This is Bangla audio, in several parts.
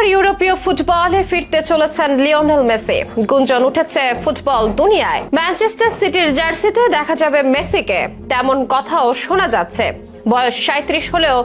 আবার ইউরোপীয় ফুটবলে ফিরতে চলেছেন লিওনেল মেসি। গুঞ্জন উঠেছে ফুটবল দুনিয়ায়। ম্যানচেস্টার সিটির জার্সিতে দেখা যাবে মেসিকে। তেমন কথাও শোনা যাচ্ছে। বয়স সাঁত্রিশ হলেও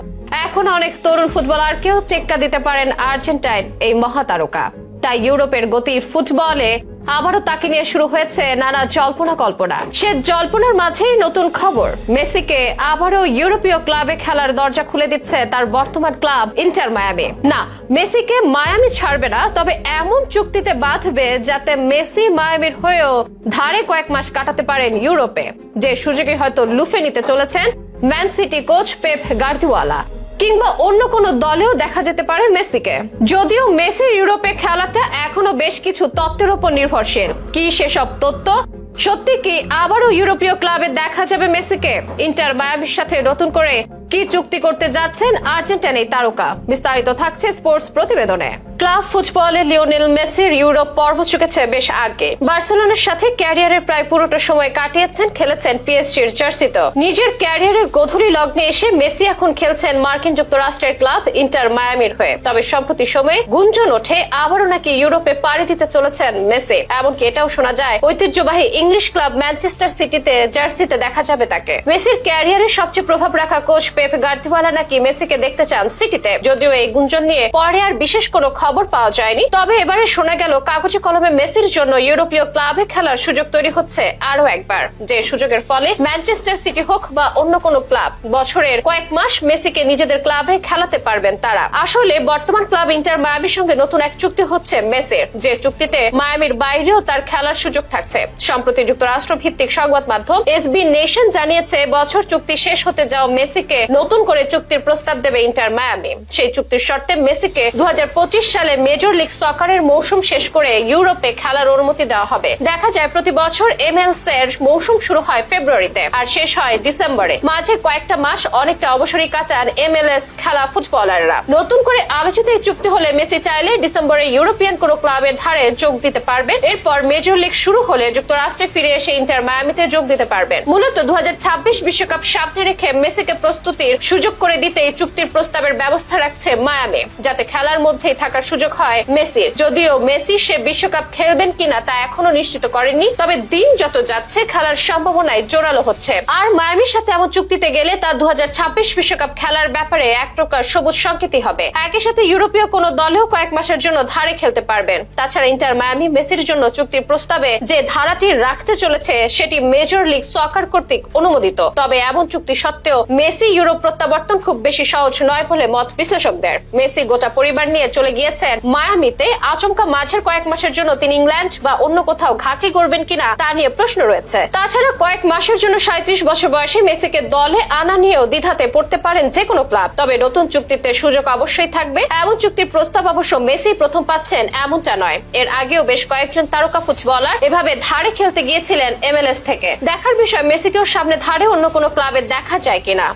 এখন অনেক তরুণ ফুটবলারকেও টেক্কা দিতে পারেন আর্জেন্টাইন এই মহাতারকা। তাই ইউরোপের গতির ফুটবলে আবারও তাকে নিয়ে শুরু হয়েছে নানা জল্পনা কল্পনা। সে জল্পনার মাঝেই নতুন খবর। মেসিকে আবারও ইউরোপীয় ক্লাবে খেলার দরজা খুলে দিচ্ছে তার বর্তমান ক্লাব ইন্টার মায়ামি। না, মেসিকে মায়ামি ছাড়বে না, তবে এমন চুক্তিতে বাঁধবে যাতে মেসি মায়ামির হয়েও ধারে কয়েক মাস কাটাতে পারেন ইউরোপে। যে সুযোগে হয়তো লুফে নিতে চলেছেন Man City coach Pep Guardiola. কিংবা অন্য কোনো দলেও দেখা যেতে পারে মেসিকে। যদিও মেসির ইউরোপে খেলাটা এখনও বেশ কিছু তত্ত্বের উপর নির্ভরশীল। কি সেসব তত্ত্ব? সত্যি কি আবারও ইউরোপীয় ক্লাবে দেখা যাবে মেসিকে? ইন্টার মায়াবির সাথে নতুন করে কি চুক্তি করতে যাচ্ছেন আর্জেন্টাইন এই তারকা? বিস্তারিত থাকছে স্পোর্টস প্রতিবেদনে। ক্লাব ফুটবলে লিওনেল মেসির ইউরোপ পর্ব চুকেছে বেশ আগে। বার্সেলোনার সাথে ক্যারিয়ারের প্রায় পুরোটা সময় কাটিয়েছেন, খেলেছেন পিএসজির জার্সিতে। নিজের ক্যারিয়ারের গধূলি লগ্নে এসে মেসি এখন খেলছেন মার্কিন যুক্তরাষ্ট্রের ক্লাব ইন্টার মায়ামির হয়ে। তবে সম্প্রতি সময়ে গুঞ্জন ওঠে, আবারও নাকি ইউরোপে পাড়ি দিতে চলেছেন মেসি। এমনকি এটাও শোনা যায়, ঐতিহ্যবাহী ইংলিশ ক্লাব ম্যানচেস্টার সিটিতে জার্সিতে দেখা যাবে তাকে। মেসির ক্যারিয়ারের সবচেয়ে প্রভাব রাখা কোচ পেপ গার্দিওয়ালা নাকি মেসিকে দেখতে চান সিটিতে? যদিও এই গুঞ্জন নিয়ে পরে আর বিশেষ কোনো খবর পাওয়া যায়নি। তবে এবারে শোনা গেল, কাগজে কলমে মেসির জন্য ইউরোপীয় ক্লাবে খেলার সুযোগ তৈরি হচ্ছে আরও একবার। যে সুযোগের ফলে ম্যানচেস্টার সিটি হোক বা অন্য কোনো ক্লাব, বছরের কয়েক মাস মেসিকে নিজেদের ক্লাবে খেলাতে পারবেন তারা। আসলে বর্তমান ক্লাব ইন্টার মায়ামির সঙ্গে নতুন এক চুক্তি হচ্ছে মেসির। যে চুক্তিতে মায়ামির বাইরেও তার খেলার সুযোগ থাকছে। সম্প্রতি যুক্তরাষ্ট্র ভিত্তিক সংবাদ মাধ্যম এসবি নেশন জানিয়েছে, বছর চুক্তি শেষ হতে যাওয়া মেসিকে নতুন করে চুক্তির প্রস্তাব দেবে ইন্টার মায়ামি। সেই চুক্তির শর্তে মেসিকে দু হাজার পঁচিশ সালে মেজর লিগ সকারের মৌসুম শেষ করে ইউরোপে খেলার অনুমতি দেওয়া হবে। দেখা যায় প্রতি বছর এমএলস এর মৌসুম শুরু হয় ফেব্রুয়ারিতে আর শেষ হয় ডিসেম্বরে। মাঝে কয়েকটা মাস অনেকটা অবসরই কাটান এমএলএস খেলা ফুটবলাররা। নতুন করে আলোচিত এই চুক্তি হলে মেসি চাইলে ডিসেম্বরে ইউরোপিয়ান কোনো ক্লাবের ধারে যোগ দিতে পারবেন। এরপর মেজর লিগ শুরু হলে যুক্তরাষ্ট্রে ফিরে এসে ইন্টার মায়ামিতে যোগ দিতে পারবেন। মূলত দু বিশ্বকাপ সামনে রেখে মেসিকে প্রস্তুতির সুযোগ করে দিতে এই চুক্তির প্রস্তাবের ব্যবস্থা রাখছে মায়ামি, যাতে খেলার মধ্যেই থাকার সুযোগ হয় মেসির। যদিও মেসি সে বিশ্বকাপ খেলবেন কিনা তা এখনও নিশ্চিত করেননি, তবে দিন যত যাচ্ছে খেলার সম্ভাবনায় জোরালো হচ্ছে। আর মায়ামির সাথে এমন চুক্তিতে গেলে তা দু বিশ্বকাপ খেলার ব্যাপারে এক প্রকার সবুজ সংকেতই হবে। একই সাথে ইউরোপীয় কোনো দলেও কয়েক মাসের জন্য ধারে খেলতে পারবেন। তাছাড়া ইন্টার মায়ামি মেসির জন্য চুক্তির প্রস্তাবে যে ধারাটি রাখতে চলেছে, সেটি মেজর লিগ সকার কর্তৃক অনুমোদিত। তবে এমন চুক্তি সত্ত্বেও মেসি ইউরোপ প্রত্যাবর্তন খুব বেশি সহজ নয় বলে মত বিশ্লেষকদের। মেসি গোটা পরিবার নিয়ে চলে গিয়েছেন মায়ামিতে। আচমকা মাঝের কয়েক মাসের জন্য তিনি ইংল্যান্ড বা অন্য কোথাও ঘাঁটি করবেন কিনা তা নিয়ে প্রশ্ন রয়েছে। তাছাড়া কয়েক মাসের জন্য সাঁত্রিশ বছর বয়সে মেসিকে দলে আনা নিয়েও দ্বিধাতে পড়তে পারেন যে কোনো ক্লাব। তবে নতুন চুক্তিতে সুযোগ অবশ্যই থাকবে। এমন চুক্তির প্রস্তাব অবশ্য মেসি প্রথম পাচ্ছেন এমনটা নয়। এর আগেও বেশ কয়েকজন তারকা ফুটবলার এভাবে ধারে খেলতে গিয়েছিলেন এমএলএস থেকে। দেখার বিষয়, মেসিকেও সামনে ধারে অন্য কোনো ক্লাবে দেখা যায় কিনা।